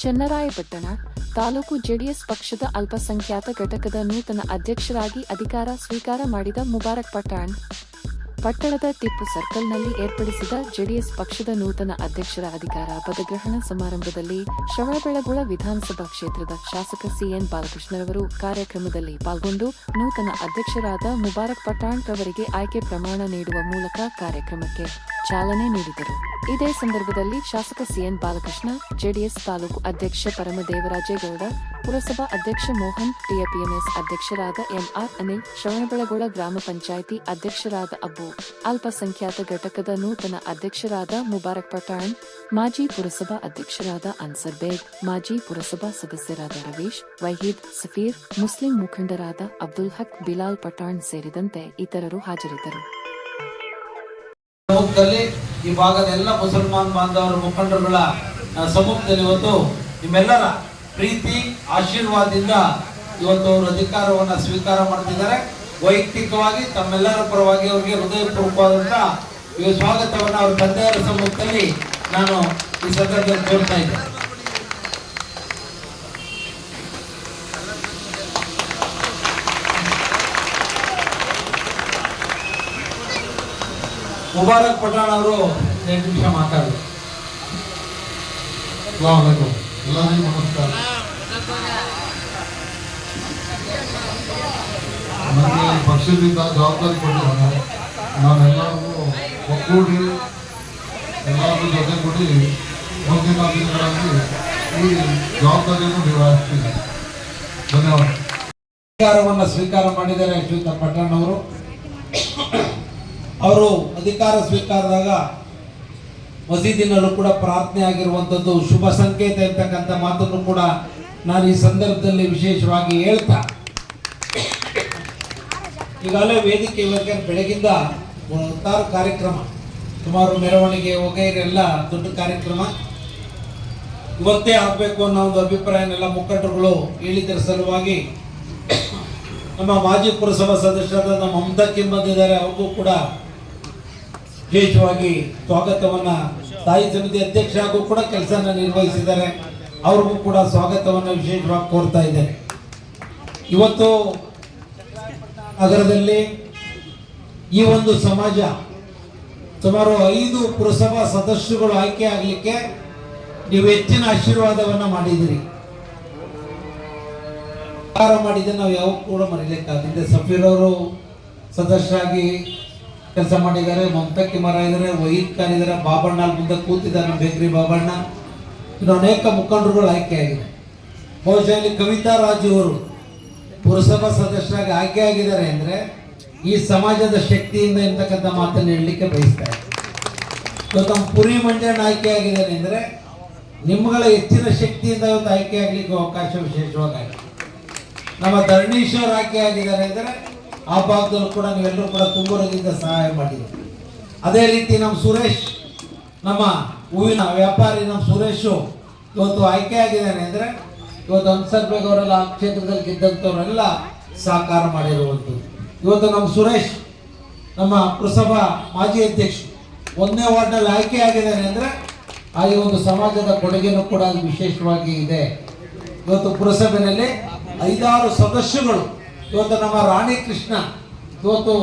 Channarayapatna taluk JDS ಪಕ್ಷದ ಅಲ್ಪಸಂಖ್ಯಾತ ಘಟಕದ ನೂತನ ಅಧ್ಯಕ್ಷರಾಗಿ ಅಧಿಕಾರ ಸ್ವೀಕಾರ ಮಾಡಿದ ಮುಬಾರಕ್ ಪಠಾಣ್. ಪಟ್ಟಣದ ಟಿಪ್ಪು ಸರ್ಕಲ್ನಲ್ಲಿ ಏರ್ಪಡಿಸಿದ ಜೆಡಿಎಸ್ ಪಕ್ಷದ ನೂತನ ಅಧ್ಯಕ್ಷರ ಅಧಿಕಾರ ಪದಗ್ರಹಣ ಸಮಾರಂಭದಲ್ಲಿ ಶ್ರವಣಬೆಳಗೊಳ ವಿಧಾನಸಭಾ ಕ್ಷೇತ್ರದ ಶಾಸಕ ಸಿಎನ್ ಬಾಲಕೃಷ್ಣರವರು ಕಾರ್ಯಕ್ರಮದಲ್ಲಿ ಪಾಲ್ಗೊಂಡು ನೂತನ ಅಧ್ಯಕ್ಷರಾದ ಮುಬಾರಕ್ ಪಠಾಣ್ ಅವರಿಗೆ ಆಯ್ಕೆ ಪ್ರಮಾಣ ನೀಡುವ ಮೂಲಕ ಕಾರ್ಯಕ್ರಮಕ್ಕೆ ಚಾಲನೆ ನೀಡಿದರು. ಇದೇ ಸಂದರ್ಭದಲ್ಲಿ ಶಾಸಕ ಸಿಎನ್ ಬಾಲಕೃಷ್ಣ, ಜೆಡಿಎಸ್ ತಾಲೂಕು ಅಧ್ಯಕ್ಷ ಪರಮದೇವರಾಜೇಗೌಡ ಪುರಸಭಾ ಅಧ್ಯಕ್ಷ ಮೋಹನ್, ಟಿಎಪಿಎಂಎಸ್ ಅಧ್ಯಕ್ಷರಾದ ಎಂಆರ್ ಅನಿಲ್, ಶ್ರವಣಬೆಳಗೊಳ ಗ್ರಾಮ ಪಂಚಾಯಿತಿ ಅಧ್ಯಕ್ಷರಾದ ಅಬ್ಬು ಅಲ್ಪಸಂಖ್ಯಾತ ಘಟಕದ ನೂತನ ಅಧ್ಯಕ್ಷರಾದ ಮುಬಾರಕ್ ಪಠಾಣ್, ಮಾಜಿ ಪುರಸಭಾ ಅಧ್ಯಕ್ಷರಾದ ಅನ್ಸರ್ ಬೇಗ್, ಮಾಜಿ ಪುರಸಭಾ ಸದಸ್ಯರಾದ ರವೀಶ್, ವಹೀದ್ ಸಫೀರ್, ಮುಸ್ಲಿಂ ಮುಖಂಡರಾದ ಅಬ್ದುಲ್ ಹಕ್, ಬಿಲಾಲ್ ಪಠಾಣ್ ಸೇರಿದಂತೆ ಇತರರು ಹಾಜರಿದ್ದರು. ಸಮ್ಮುಖದಲ್ಲಿ ಈ ಭಾಗದ ಎಲ್ಲ ಮುಸಲ್ಮಾನ್ ಬಾಂಧವರ, ಮುಖಂಡರುಗಳ ಸಮ್ಮುಖದಲ್ಲಿ ಇವತ್ತು ನಿಮ್ಮೆಲ್ಲರ ಪ್ರೀತಿ, ಆಶೀರ್ವಾದದಿಂದ ಇವತ್ತು ಅವರು ಅಧಿಕಾರವನ್ನ ಸ್ವೀಕಾರ ಮಾಡ್ತಿದ್ದಾರೆ. ವೈಯಕ್ತಿಕವಾಗಿ ತಮ್ಮೆಲ್ಲರ ಪರವಾಗಿ ಅವರಿಗೆ ಹೃದಯಪೂರ್ವಕವಾದಂತ ಈ ಸ್ವಾಗತವನ್ನು ಅವ್ರ ತಂದೆಯವರ ಸಮ್ಮುಖದಲ್ಲಿ ನಾನು ಈ ಸಂದರ್ಭದಲ್ಲಿ ಕೋರ್ತಾ ಇದ್ದೆ ಮುಬಾರಕ್ ಪಠಾಣ್ ಅವರು ಎಂಟು ನಿಮಿಷ ಎಲ್ಲರಿಗೂ ನಮಸ್ಕಾರ. ನನಗೆ ಪಕ್ಷದಿಂದ ಜವಾಬ್ದಾರಿ ಕೊಟ್ಟಿದ್ದಾರೆ. ನಾವೆಲ್ಲರೂ ಒಕ್ಕೂಡಿ ಎಲ್ಲರೂ ಜೊತೆಗೂಡಿ ಮುಂದಿನ ದಿನಗಳಲ್ಲಿ ಈ ಜವಾಬ್ದಾರಿಯನ್ನು ನಿರ್ವಹಿಸ್ತೀನಿ ಧನ್ಯವಾದ. ಸ್ವೀಕಾರವನ್ನು ಸ್ವೀಕಾರ ಮಾಡಿದ್ದಾರೆ ಶ್ರೀತ ಪಟ್ಟಣ್ ಅವರು ಅಧಿಕಾರ ಸ್ವೀಕಾರದಾಗ ಮಸೀದಿನಲ್ಲೂ ಕೂಡ ಪ್ರಾರ್ಥನೆ ಆಗಿರುವಂಥದ್ದು ಶುಭ ಸಂಕೇತ ಇರ್ತಕ್ಕಂಥ ಮಾತನ್ನು ಕೂಡ ನಾನು ಈ ಸಂದರ್ಭದಲ್ಲಿ ವಿಶೇಷವಾಗಿ ಹೇಳ್ತಾ. ಈಗಾಗಲೇ ವೇದಿಕೆ ಇವಾಗ ಬೆಳಗಿಂದ ಹತ್ತಾರು ಕಾರ್ಯಕ್ರಮ, ಸುಮಾರು ಮೆರವಣಿಗೆ ವಗೈರೆ ಎಲ್ಲ ದೊಡ್ಡ ಕಾರ್ಯಕ್ರಮ. ಇವತ್ತೇ ಆಗಬೇಕು ಅನ್ನೋ ಒಂದು ಅಭಿಪ್ರಾಯನೆಲ್ಲ ಮುಖಂಡರುಗಳು ಹೇಳಿದ್ದರ ಸಲುವಾಗಿ ನಮ್ಮ ಮಾಜಿ ಪುರಸಭಾ ಸದಸ್ಯರಾದ ನಮ್ಮ ಮಮತಾ ಬಂದಿದ್ದಾರೆ, ಅವ್ರಿಗೂ ಕೂಡ ವಿಶೇಷವಾಗಿ ಸ್ವಾಗತವನ್ನ ತಾಯಿ ಸಮಿತಿ ಅಧ್ಯಕ್ಷ ಹಾಗೂ ಕೂಡ ಕೆಲಸನ ನಿರ್ವಹಿಸಿದ್ದಾರೆ. ಅವ್ರಿಗೂ ಕೂಡ ಸ್ವಾಗತವನ್ನ ವಿಶೇಷವಾಗಿ ಕೋರ್ತಾ ಇದೆ. ಇವತ್ತು ನಗರದಲ್ಲಿ ಈ ಒಂದು ಸಮಾಜ ಸುಮಾರು ಐದು ಪುರಸಭಾ ಸದಸ್ಯರುಗಳು ಆಯ್ಕೆ ಆಗಲಿಕ್ಕೆ ನೀವು ಹೆಚ್ಚಿನ ಆಶೀರ್ವಾದವನ್ನ ಮಾಡಿದಿರಿ ಮಾಡಿದ ನಾವು ಯಾವ ಕೂಡ ಮರೀಲಿಕ್ಕಾಗದೆ ಸಫೀರ್ ಅವರು ಸದಸ್ಯರಾಗಿ ಕೆಲಸ ಮಾಡಿದ್ದಾರೆ ಮಮತಕ್ಕಿ ಮರ ಇದ್ದಾರೆ ವಹೀದ್ ಖಾನ್ ಇದ್ದಾರೆ ಬಾಬಣ್ಣ ಮುಂದೆ ಕೂತಿದ್ದಾರೆ ಬೇಕ್ರಿ ಬಾಬಣ್ಣ. ಇನ್ನು ಅನೇಕ ಮುಖಂಡರುಗಳು ಆಯ್ಕೆಯಾಗಿದೆ. ಬಹುಶಃ ಇಲ್ಲಿ ಕವಿತಾ ರಾಜು ಅವರು ಪುರಸಭಾ ಸದಸ್ಯರಾಗಿ ಆಯ್ಕೆ ಆಗಿದ್ದಾರೆ ಅಂದ್ರೆ ಈ ಸಮಾಜದ ಶಕ್ತಿಯಿಂದ ಇರ್ತಕ್ಕಂಥ ಮಾತನ್ನು ಹೇಳಲಿಕ್ಕೆ ಬಯಸ್ತಾ ಇವತ್ತು ತಮ್ಮ ಪುರಿ ಮಂಡ್ಯನ ಆಯ್ಕೆ ಆಗಿದ್ದಾರೆ ಅಂದ್ರೆ ನಿಮ್ಮಗಳ ಹೆಚ್ಚಿನ ಶಕ್ತಿಯಿಂದ ಇವತ್ತು ಆಯ್ಕೆ ಆಗ್ಲಿಕ್ಕೆ ಅವಕಾಶ ವಿಶೇಷವಾಗಿ ನಮ್ಮ ಧರಣೀಶ್ವರ್ ಆಯ್ಕೆ ಆಗಿದ್ದಾರೆ ಅಂದರೆ ಆ ಭಾಗದಲ್ಲೂ ಕೂಡ ನೀವೆಲ್ಲರೂ ಕೂಡ ತುಂಬುರದಿಂದ ಸಹಾಯ ಮಾಡಿದ್ರು ಅದೇ ರೀತಿ ನಮ್ಮ ಸುರೇಶ್, ನಮ್ಮ ಹೂವಿನ ವ್ಯಾಪಾರಿ ನಮ್ಮ ಸುರೇಶು ಇವತ್ತು ಆಯ್ಕೆ ಆಗಿದ್ದಾನೆ ಅಂದರೆ ಇವತ್ತು ಅನ್ಸರ್ ಅವರೆಲ್ಲ ಆ ಕ್ಷೇತ್ರದಲ್ಲಿ ಗೆದ್ದಂಥವರೆಲ್ಲ ಸಹಕಾರ ಮಾಡಿರುವಂಥದ್ದು. ಇವತ್ತು ನಮ್ಮ ಸುರೇಶ್, ನಮ್ಮ ಪುರಸಭಾ ಮಾಜಿ ಅಧ್ಯಕ್ಷ ಒಂದನೇ ವಾರ್ಡ್ನಲ್ಲಿ ಆಯ್ಕೆ ಆಗಿದ್ದಾನೆ ಅಂದರೆ ಈ ಒಂದು ಸಮಾಜದ ಕೊಡುಗೆನೂ ಕೂಡ ವಿಶೇಷವಾಗಿ ಇದೆ. ಇವತ್ತು ಪುರಸಭೆಯಲ್ಲಿ ಐದಾರು ಸದಸ್ಯಗಳು ಇವತ್ತು ನಮ್ಮ ರಾಣಿ ಕೃಷ್ಣ ಇವತ್ತು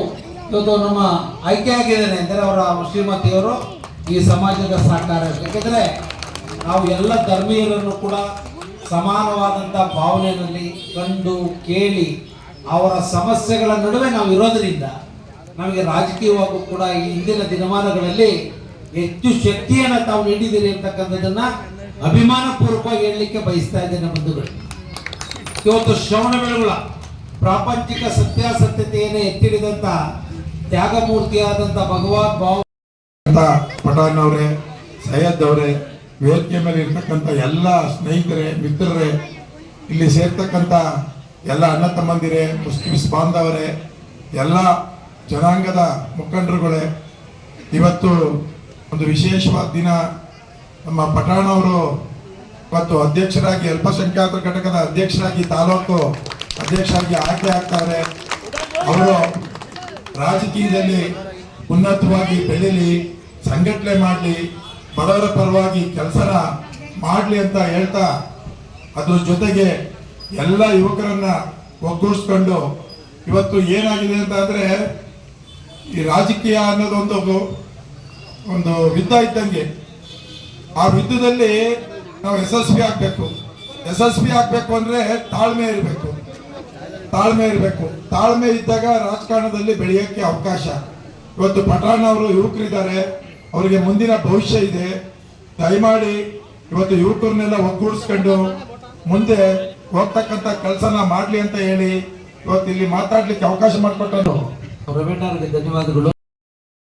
ಇವತ್ತು ನಮ್ಮ ಆಯ್ಕೆ ಆಗಿದ್ದಾನೆ ಅಂದರೆ ಅವರ ಶ್ರೀಮತಿಯವರು ಈ ಸಮಾಜದ ಸಹಕಾರ ಯಾಕೆಂದರೆ ನಾವು ಎಲ್ಲ ಧರ್ಮೀಯರನ್ನು ಕೂಡ ಸಮಾನವಾದಂಥ ಭಾವನೆಯಲ್ಲಿ ಕಂಡು ಕೇಳಿ ಅವರ ಸಮಸ್ಯೆಗಳ ನಡುವೆ ನಾವು ಇರೋದರಿಂದ ನಮಗೆ ರಾಜಕೀಯವಾಗೂ ಕೂಡ ಈ ಹಿಂದಿನ ದಿನಮಾನಗಳಲ್ಲಿ ಹೆಚ್ಚು ಶಕ್ತಿಯನ್ನು ತಾವು ನೀಡಿದ್ದೀರಿ ಅಂತಕ್ಕಂಥದ್ದನ್ನು ಅಭಿಮಾನಪೂರ್ವಕವಾಗಿ ಹೇಳಲಿಕ್ಕೆ ಬಯಸ್ತಾ ಇದ್ದೇನೆ ಬಂಧುಗಳು. ಇವತ್ತು ಶ್ರವಣ ಬೆಳಗುಳ. ಪ್ರಾಪಂಚಿಕ ಸತ್ಯಾಸತ್ಯತೆಯನ್ನು ಎತ್ತಿಡಿದಂತ ತ್ಯಾಗಮೂರ್ತಿಯಾದಂತ ಭಗವಾನ್ ಭಾವ ಪಠಾಣ್ ಅವರೇ, ಸೈಯದ್ ಅವರೇ, ವೇದಿಕೆ ಮೇಲೆ ಇರ್ತಕ್ಕಂಥ ಎಲ್ಲ ಸ್ನೇಹಿತರೆ, ಮಿತ್ರರೇ, ಇಲ್ಲಿ ಸೇರ್ತಕ್ಕಂಥ ಎಲ್ಲ ಅಣ್ಣ ತಮ್ಮಂದಿರೇ, ಮುಸ್ಲಿಮ್ಸ್ ಬಾಂಧವರೇ, ಎಲ್ಲ ಜನಾಂಗದ ಮುಖಂಡರುಗಳೇ, ಇವತ್ತು ಒಂದು ವಿಶೇಷವಾದ ದಿನ. ನಮ್ಮ ಪಠಾಣವರು ಮತ್ತು ಅಧ್ಯಕ್ಷರಾಗಿ ಅಲ್ಪಸಂಖ್ಯಾತ ಘಟಕದ ಅಧ್ಯಕ್ಷರಾಗಿ ತಾಲೂಕು ಅಧ್ಯಕ್ಷರಾಗಿ ಆಯ್ಕೆ ಆಗ್ತಾರೆ. ಅವರು ರಾಜಕೀಯದಲ್ಲಿ ಉನ್ನತವಾಗಿ ಬೆಳೀಲಿ, ಸಂಘಟನೆ ಮಾಡಲಿ, ಬಡವರ ಪರವಾಗಿ ಕೆಲಸನ ಮಾಡಲಿ ಅಂತ ಹೇಳ್ತಾ, ಅದ್ರ ಜೊತೆಗೆ ಎಲ್ಲ ಯುವಕರನ್ನ ಒಗ್ಗೂಡಿಸ್ಕೊಂಡು ಇವತ್ತು ಏನಾಗಿದೆ ಅಂತ ಅಂದರೆ, ಈ ರಾಜಕೀಯ ಅನ್ನೋದೊಂದು ಒಂದು ಯುದ್ಧ ಇದ್ದಂಗೆ. ಆ ಯುದ್ಧದಲ್ಲಿ ನಾವು ಯಶಸ್ವಿ ಆಗಬೇಕು. ಯಶಸ್ವಿ ಆಗಬೇಕು ಅಂದ್ರೆ ತಾಳ್ಮೆ ಇರಬೇಕು. ತಾಳ್ಮೆ ಇರಬೇಕು. ತಾಳ್ಮೆ ಇದ್ದಾಗ ರಾಜಕಾರಣದಲ್ಲಿ ಬೆಳೆಯೋಕ್ಕೆ ಅವಕಾಶ. ಇವತ್ತು ಪಠಾಣ್ ಅವರು ಯುವಕರಿದ್ದಾರೆ. ಅವರಿಗೆ ಮುಂದಿನ ಭವಿಷ್ಯ ಇದೆ. ದಯಮಾಡಿ ಇವತ್ತು ಯುವಕರನ್ನೆಲ್ಲ ಒಗ್ಗೂಡಿಸ್ಕೊಂಡು ಮುಂದೆ ಹೋಗ್ತಕ್ಕಂಥ ಕೆಲಸನ ಮಾಡಲಿ ಅಂತ ಹೇಳಿ ಇವತ್ತು ಇಲ್ಲಿ ಮಾತಾಡ್ಲಿಕ್ಕೆ ಅವಕಾಶ ಮಾಡಿಕೊಟ್ಟರು ಅವರಿಗೆ ಧನ್ಯವಾದಗಳು.